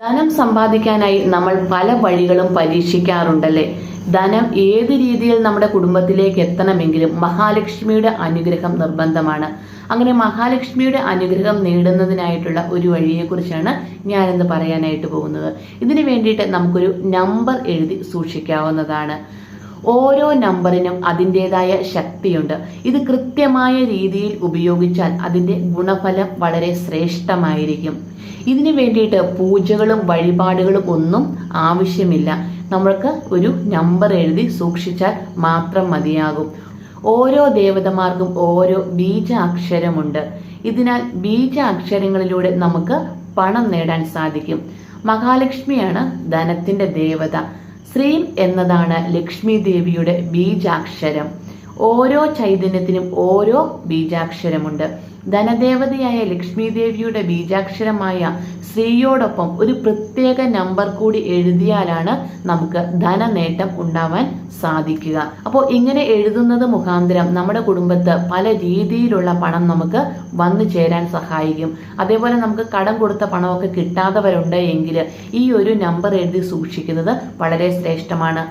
ധനം സമ്പാദിക്കാനായി നമ്മൾ പല വഴികളും പരീക്ഷിക്കാറുണ്ടല്ലേ? ധനം ഏത് രീതിയിൽ നമ്മുടെ കുടുംബത്തിലേക്ക് എത്തണമെങ്കിലും മഹാലക്ഷ്മിയുടെ അനുഗ്രഹം നിർബന്ധമാണ്. അങ്ങനെ മഹാലക്ഷ്മിയുടെ അനുഗ്രഹം നേടുന്നതിനായിട്ടുള്ള ഒരു വഴിയെക്കുറിച്ചാണ് ഞാനിന്ന് പറയാനായിട്ട് പോകുന്നത്. ഇതിനു വേണ്ടിയിട്ട് നമുക്കൊരു നമ്പർ എഴുതി സൂക്ഷിക്കാവുന്നതാണ്. ഓരോ നമ്പറിനും അതിന്റെതായ ശക്തിയുണ്ട്. ഇത് കൃത്യമായ രീതിയിൽ ഉപയോഗിച്ചാൽ അതിന്റെ ഗുണഫലം വളരെ ശ്രേഷ്ഠമായിരിക്കും. ഇതിനു വേണ്ടിയിട്ട് പൂജകളും വഴിപാടുകളും ഒന്നും ആവശ്യമില്ല. നമ്മൾക്ക് ഒരു നമ്പർ എഴുതി സൂക്ഷിച്ചാൽ മാത്രം മതിയാകും. ഓരോ ദേവതമാർക്കും ഓരോ ബീജാക്ഷരമുണ്ട്. ഇതിനാൽ ബീജാക്ഷരങ്ങളിലൂടെ നമുക്ക് പണം നേടാൻ സാധിക്കും. മഹാലക്ഷ്മിയാണ് ധനത്തിന്റെ ദേവത. ശ്രീം എന്നതാണ് ലക്ഷ്മി ദേവിയുടെ ബീജാക്ഷരം. ഓരോ ചൈതന്യത്തിനും ഓരോ ബീജാക്ഷരമുണ്ട്. ധനദേവതയായ ലക്ഷ്മി ദേവിയുടെ ബീജാക്ഷരമായ ശ്രീയോടൊപ്പം ഒരു പ്രത്യേക നമ്പർ കൂടി എഴുതിയാലാണ് നമുക്ക് ധനനേട്ടം ഉണ്ടാവാൻ സാധിക്കുക. അപ്പോൾ ഇങ്ങനെ എഴുതുന്നത് മുഖാന്തരം നമ്മുടെ കുടുംബത്ത് പല രീതിയിലുള്ള പണം നമുക്ക് വന്നു ചേരാൻ സഹായിക്കും. അതേപോലെ നമുക്ക് കടം കൊടുത്ത പണമൊക്കെ കിട്ടാത്തവരുണ്ട് എങ്കിൽ ഈ ഒരു നമ്പർ എഴുതി സൂക്ഷിക്കുന്നത് വളരെ ശ്രേഷ്ഠമാണ്.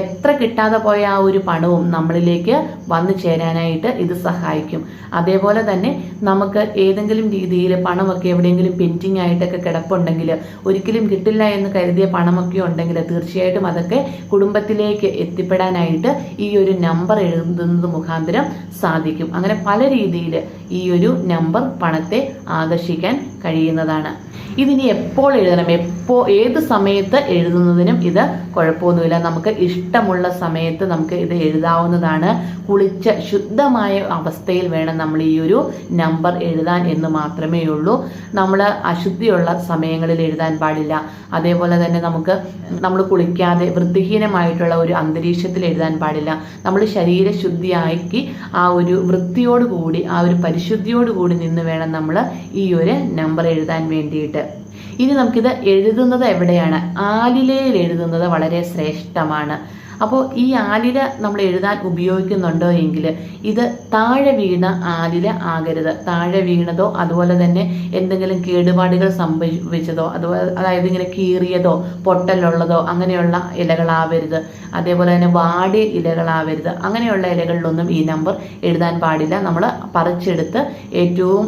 എത്ര കിട്ടാതെ പോയ ആ ഒരു പണവും നമ്മളിലേക്ക് വന്നു ചേരാനായിട്ട് ഇത് സഹായിക്കും. അതേപോലെ തന്നെ നമുക്ക് ഏതെങ്കിലും രീതിയിൽ പണമൊക്കെ എവിടെയെങ്കിലും പെൻഡിങ് ആയിട്ടൊക്കെ കിടപ്പുണ്ടെങ്കിൽ ഒരിക്കലും കിട്ടില്ല എന്ന് കരുതിയ പണമൊക്കെ ഉണ്ടെങ്കിൽ തീർച്ചയായിട്ടും അതൊക്കെ കുടുംബത്തിലേക്ക് എത്തിപ്പെടാനായിട്ട് ഈ ഒരു നമ്പർ എഴുതുന്നത് മുഖാന്തരം സാധിക്കും. അങ്ങനെ പല രീതിയിൽ ഈ ഒരു നമ്പർ പണത്തെ ആകർഷിക്കാൻ കഴിയുന്നതാണ്. ഇതിനി എപ്പോൾ എഴുതണം? എപ്പോൾ ഏത് സമയത്ത് എഴുതുന്നതിനും ഇത് കുഴപ്പമൊന്നുമില്ല. നമുക്ക് ഇഷ്ടമുള്ള സമയത്ത് നമുക്ക് ഇത് എഴുതാവുന്നതാണ്. കുളിച്ച ശുദ്ധമായ അവസ്ഥയിൽ വേണം നമ്മൾ ഈ ഒരു നമ്പർ എഴുതാൻ എന്ന് മാത്രമേ ഉള്ളൂ. നമ്മൾ അശുദ്ധിയുള്ള സമയങ്ങളിൽ എഴുതാൻ പാടില്ല. അതേപോലെ തന്നെ നമുക്ക് നമ്മൾ കുളിക്കാതെ വൃത്തിഹീനമായിട്ടുള്ള ഒരു അന്തരീക്ഷത്തിൽ എഴുതാൻ പാടില്ല. നമ്മൾ ശരീരശുദ്ധിയാക്കി ആ ഒരു വൃത്തിയോടുകൂടി ആ ഒരു പരിശുദ്ധിയോടുകൂടി നിന്ന് വേണം നമ്മൾ ഈ ഒരു നമ്പർ എഴുതാൻ വേണ്ടിയിട്ട്. ഇനി നമുക്കിത് എഴുതുന്നത് എവിടെയാണ്? ആലിലയിൽ എഴുതുന്നത് വളരെ ശ്രേഷ്ഠമാണ്. അപ്പോൾ ഈ ആലില നമ്മൾ എഴുതാൻ ഉപയോഗിക്കുന്നുണ്ടോ എങ്കിൽ ഇത് താഴെ വീണ ആലില ആകരുത്. താഴെ വീണതോ അതുപോലെ തന്നെ എന്തെങ്കിലും കേടുപാടുകൾ സംഭവിച്ചതോ അതുപോലെ അതായത് ഇങ്ങനെ കീറിയതോ പൊട്ടലുള്ളതോ അങ്ങനെയുള്ള ഇലകളാവരുത്. അതേപോലെ തന്നെ വാടിയ ഇലകളാവരുത്. അങ്ങനെയുള്ള ഇലകളിലൊന്നും ഈ നമ്പർ എഴുതാൻ പാടില്ല. നമ്മൾ പറിച്ചെടുത്ത് ഏറ്റവും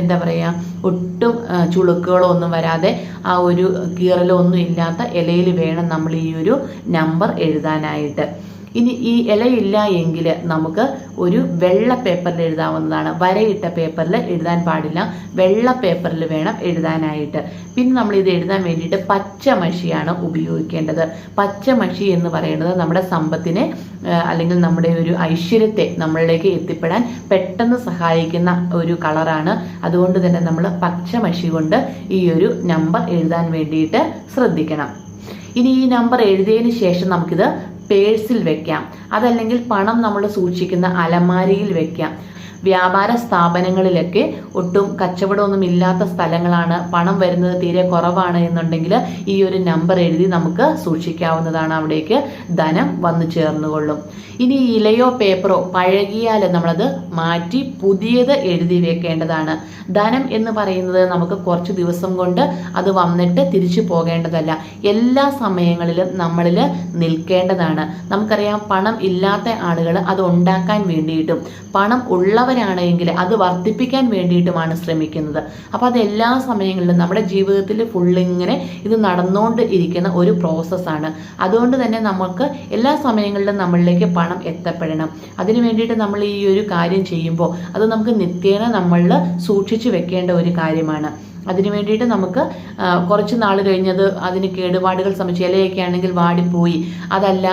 എന്താ പറയുക ഒട്ടും ചുളുക്കുകളോ ഒന്നും വരാതെ ആ ഒരു കീറലോ ഒന്നും ഇല്ലാത്ത ഇലയിൽ വേണം നമ്മൾ ഈ ഒരു നമ്പർ എഴുതാനായിട്ട്. ഇനി ഈ ഇലയില്ല എങ്കിൽ നമുക്ക് ഒരു വെള്ള പേപ്പറിൽ എഴുതാവുന്നതാണ്. വരയിട്ട പേപ്പറിൽ എഴുതാൻ പാടില്ല. വെള്ള പേപ്പറിൽ വേണം എഴുതാനായിട്ട്. പിന്നെ നമ്മൾ ഇത് എഴുതാൻ വേണ്ടിയിട്ട് പച്ചമഷിയാണ് ഉപയോഗിക്കേണ്ടത്. പച്ചമഷി എന്ന് പറയുന്നത് നമ്മുടെ സമ്പത്തിനെ അല്ലെങ്കിൽ നമ്മുടെ ഒരു ഐശ്വര്യത്തെ നമ്മളിലേക്ക് എത്തിപ്പെടാൻ പെട്ടെന്ന് സഹായിക്കുന്ന ഒരു കളറാണ്. അതുകൊണ്ട് തന്നെ നമ്മൾ പച്ചമഷി കൊണ്ട് ഈ ഒരു നമ്പർ എഴുതാൻ വേണ്ടിയിട്ട് ശ്രദ്ധിക്കണം. ഇനി ഈ നമ്പർ എഴുതിയതിന് ശേഷം നമുക്കിത് പേഴ്സിൽ വെക്കാം. അതല്ലെങ്കിൽ പണം നമ്മൾ സൂക്ഷിക്കുന്ന അലമാരിയിൽ വെക്കാം. വ്യാപാര സ്ഥാപനങ്ങളിലൊക്കെ ഒട്ടും കച്ചവടമൊന്നും ഇല്ലാത്ത സ്ഥലങ്ങളാണ്. പണം വരുന്നത് തീരെ കുറവാണ് എന്നുണ്ടെങ്കിൽ ഈ ഒരു നമ്പർ എഴുതി നമുക്ക് സൂക്ഷിക്കാവുന്നതാണ് അവിടേക്ക് ധനം വന്നു ചേർന്നുകൊള്ളും. ഇനി ഇലയോ പേപ്പറോ പഴകിയാൽ നമ്മളത് മാറ്റി പുതിയത് എഴുതി വെക്കേണ്ടതാണ്. ധനം എന്ന് പറയുന്നത് നമുക്ക് കുറച്ച് ദിവസം കൊണ്ട് അത് വന്നിട്ട് തിരിച്ചു പോകേണ്ടതല്ല. എല്ലാ സമയങ്ങളിലും നമ്മളിൽ നിൽക്കേണ്ടതാണ്. നമുക്കറിയാം പണം ഇല്ലാത്ത ആളുകൾ അത് ഉണ്ടാക്കാൻ വേണ്ടിയിട്ടും പണം ഉള്ളവരാണെങ്കിൽ അത് വർദ്ധിപ്പിക്കാൻ വേണ്ടിയിട്ടുമാണ് ശ്രമിക്കുന്നത്. അപ്പോൾ അത് എല്ലാ സമയങ്ങളിലും നമ്മുടെ ജീവിതത്തിൽ ഫുള്ളിങ്ങനെ ഇത് നടന്നുകൊണ്ട് ഇരിക്കുന്ന ഒരു പ്രോസസ്സാണ് അതുകൊണ്ട് തന്നെ നമുക്ക് എല്ലാ സമയങ്ങളിലും നമ്മളിലേക്ക് പണം എത്തപ്പെടണം. അതിനു വേണ്ടിയിട്ട് നമ്മൾ ഈ ഒരു കാര്യം ചെയ്യുമ്പോൾ അത് നമുക്ക് നിത്യേന നമ്മളിൽ സൂക്ഷിച്ചു വെക്കേണ്ട ഒരു കാര്യമാണ്. അതിനു വേണ്ടിയിട്ട് നമുക്ക് കുറച്ച് നാൾ കഴിഞ്ഞത് അതിന് കേടുപാടുകൾ സംബന്ധിച്ച് ഇലയൊക്കെ ആണെങ്കിൽ വാടിപ്പോയി. അതല്ല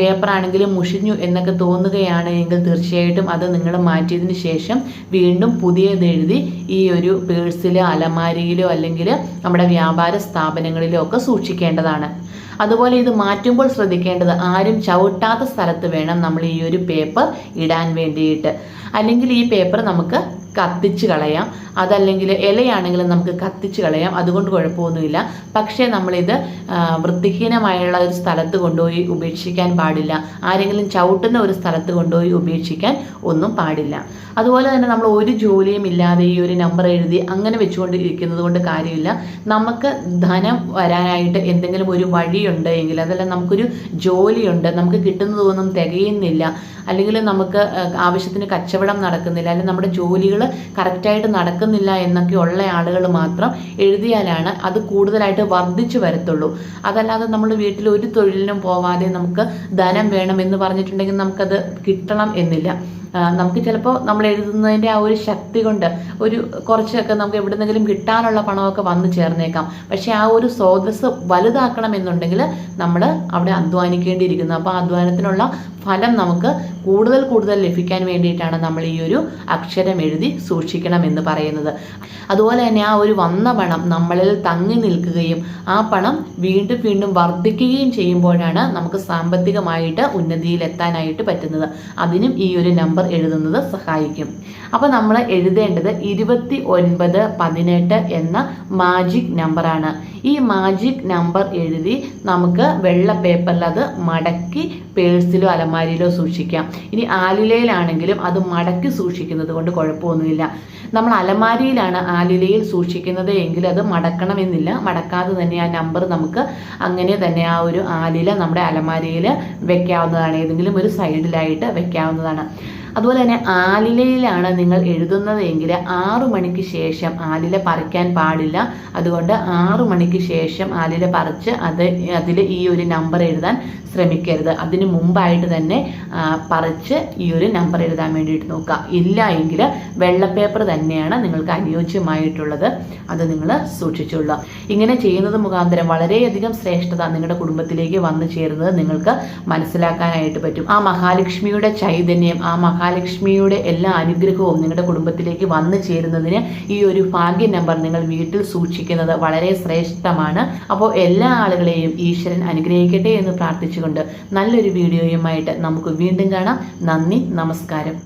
പേപ്പർ മുഷിഞ്ഞു എന്നൊക്കെ തോന്നുകയാണ് എങ്കിൽ തീർച്ചയായിട്ടും അത് നിങ്ങൾ മാറ്റിയതിന് ശേഷം വീണ്ടും പുതിയത് എഴുതി ഈ ഒരു പേഴ്സിലോ അലമാരിയിലോ അല്ലെങ്കിൽ നമ്മുടെ വ്യാപാര സ്ഥാപനങ്ങളിലോ ഒക്കെ സൂക്ഷിക്കേണ്ടതാണ്. അതുപോലെ ഇത് മാറ്റുമ്പോൾ ശ്രദ്ധിക്കേണ്ടത് ആരും ചവിട്ടാത്ത സ്ഥലത്ത് വേണം നമ്മൾ ഈ ഒരു പേപ്പർ ഇടാൻ വേണ്ടിയിട്ട്. അല്ലെങ്കിൽ ഈ പേപ്പർ നമുക്ക് കത്തിച്ച് കളയാം. അതല്ലെങ്കിൽ ഇലയാണെങ്കിലും നമുക്ക് കത്തിച്ച് കളയാം. അതുകൊണ്ട് കുഴപ്പമൊന്നുമില്ല. പക്ഷേ നമ്മളിത് വൃത്തിഹീനമായുള്ള ഒരു സ്ഥലത്ത് കൊണ്ടുപോയി ഉപേക്ഷിക്കാൻ പാടില്ല. ആരെങ്കിലും ചവിട്ടുന്ന ഒരു സ്ഥലത്ത് കൊണ്ടുപോയി ഉപേക്ഷിക്കാൻ ഒന്നും പാടില്ല. അതുപോലെ തന്നെ നമ്മൾ ഒരു ജോലിയും ഇല്ലാതെ ഈ ഒരു നമ്പർ എഴുതി അങ്ങനെ വെച്ചുകൊണ്ട് ഇരിക്കുന്നത് കൊണ്ട് കാര്യമില്ല. നമുക്ക് ധനം വരാനായിട്ട് എന്തെങ്കിലും ഒരു വഴിയുണ്ട് എങ്കിൽ അതല്ല നമുക്കൊരു ജോലിയുണ്ട് നമുക്ക് കിട്ടുന്നതൊന്നും തികയുന്നില്ല അല്ലെങ്കിൽ നമുക്ക് ആവശ്യത്തിന് കച്ചവടം നടക്കുന്നില്ല അല്ലെങ്കിൽ നമ്മുടെ ജോലികൾ കറക്റ്റായിട്ട് നടക്കുന്നില്ല എന്നൊക്കെ ഉള്ള ആളുകൾ മാത്രം എഴുതിയാലാണ് അത് കൂടുതലായിട്ട് വർദ്ധിച്ചു വരത്തുള്ളൂ. അതല്ലാതെ നമ്മൾ വീട്ടിൽ ഒരു തൊഴിലിനും പോവാതെ നമുക്ക് ധനം വേണം എന്ന് പറഞ്ഞിട്ടുണ്ടെങ്കിൽ നമുക്കത് കിട്ടണം എന്നില്ല. നമുക്ക് ചിലപ്പോൾ നമ്മൾ എഴുതുന്നതിന്റെ ആ ഒരു ശക്തി കൊണ്ട് ഒരു കുറച്ചൊക്കെ നമുക്ക് എവിടെന്നെങ്കിലും കിട്ടാനുള്ള പണമൊക്കെ വന്നു ചേർന്നേക്കാം. പക്ഷേ ആ ഒരു സ്രോതസ് വലുതാക്കണം എന്നുണ്ടെങ്കിൽ നമ്മൾ അവിടെ അധ്വാനിക്കേണ്ടിയിരിക്കുന്നു. അപ്പോൾ അധ്വാനത്തിനുള്ള ഫലം നമുക്ക് കൂടുതൽ കൂടുതൽ ലഭിക്കാൻ വേണ്ടിയിട്ടാണ് നമ്മൾ ഈ ഒരു അക്ഷരം എഴുതി സൂക്ഷിക്കണം എന്ന് പറയുന്നത്. അതുപോലെ തന്നെ ആ ഒരു വന്ന പണം നമ്മളിൽ തങ്ങി നിൽക്കുകയും ആ പണം വീണ്ടും വീണ്ടും വർദ്ധിക്കുകയും ചെയ്യുമ്പോഴാണ് നമുക്ക് സാമ്പത്തികമായിട്ട് ഉന്നതിയിലെത്താനായിട്ട് പറ്റുന്നത്. അതിനും ഈ ഒരു നമ്പർ എഴുതുന്നത് സഹായിക്കും. അപ്പോൾ നമ്മൾ എഴുതേണ്ടത് ഇരുപത്തി ഒൻപത് പതിനെട്ട് എന്ന മാജിക് നമ്പറാണ് ഈ മാജിക് നമ്പർ എഴുതി നമുക്ക് വെള്ള പേപ്പറിൽ അത് മടക്കി പേഴ്സിലോ അലമാരിയിലോ സൂക്ഷിക്കാം. ഇനി ആലിലയിലാണെങ്കിലും അത് മടക്കി സൂക്ഷിക്കുന്നത് കൊണ്ട് കുഴപ്പമൊന്നുമില്ല നമ്മൾ അലമാരിയിലാണ് ആലിലയിൽ സൂക്ഷിക്കുന്നത് എങ്കിൽ അത് മടക്കണമെന്നില്ല. മടക്കാതെ തന്നെ ആ നമ്പർ നമുക്ക് അങ്ങനെ തന്നെ ആ ഒരു ആലില നമ്മുടെ അലമാരിയിൽ വെക്കാവുന്നതാണ്. ഏതെങ്കിലും ഒരു സൈഡിലായിട്ട് വെക്കാവുന്നതാണ്. അതുപോലെ തന്നെ ആലിലയിലാണ് നിങ്ങൾ എഴുതുന്നത് എങ്കിൽ ആറു മണിക്ക് ശേഷം ആലില പറിക്കാൻ പാടില്ല. അതുകൊണ്ട് ആറു മണിക്ക് ശേഷം ആലില പറിച്ച് അത് അതിൽ ഈ ഒരു നമ്പർ എഴുതാൻ ശ്രമിക്കരുത്. അതിന് മുമ്പായിട്ട് തന്നെ പറിച്ച് ഈ ഒരു നമ്പർ എഴുതാൻ വേണ്ടിയിട്ട് നോക്കുക. ഇല്ല എങ്കിൽ വെള്ളപ്പേപ്പർ തന്നെയാണ് നിങ്ങൾക്ക് അനുയോജ്യമായിട്ടുള്ളത്. അത് നിങ്ങൾ സൂക്ഷിച്ചുള്ള ഇങ്ങനെ ചെയ്യുന്നത് മുഖാന്തരം വളരെയധികം ശ്രേഷ്ഠത നിങ്ങളുടെ കുടുംബത്തിലേക്ക് വന്നു ചേരുന്നത് നിങ്ങൾക്ക് മനസ്സിലാക്കാനായിട്ട് പറ്റും. ആ മഹാലക്ഷ്മിയുടെ ചൈതന്യം ആ മഹാലക്ഷ്മിയുടെ എല്ലാ അനുഗ്രഹവും നിങ്ങളുടെ കുടുംബത്തിലേക്ക് വന്നു ചേരുന്നതിന് ഈ ഒരു ഭാഗ്യ നമ്പർ നിങ്ങൾ വീട്ടിൽ സൂക്ഷിക്കുന്നത് വളരെ ശ്രേഷ്ഠമാണ്. അപ്പോൾ എല്ലാ ആളുകളെയും ഈശ്വരൻ അനുഗ്രഹിക്കട്ടെ എന്ന് പ്രാർത്ഥിച്ചുകൊണ്ട് നല്ലൊരു വീഡിയോയുമായിട്ട് നമുക്ക് വീണ്ടും കാണാം. നന്ദി നമസ്കാരം.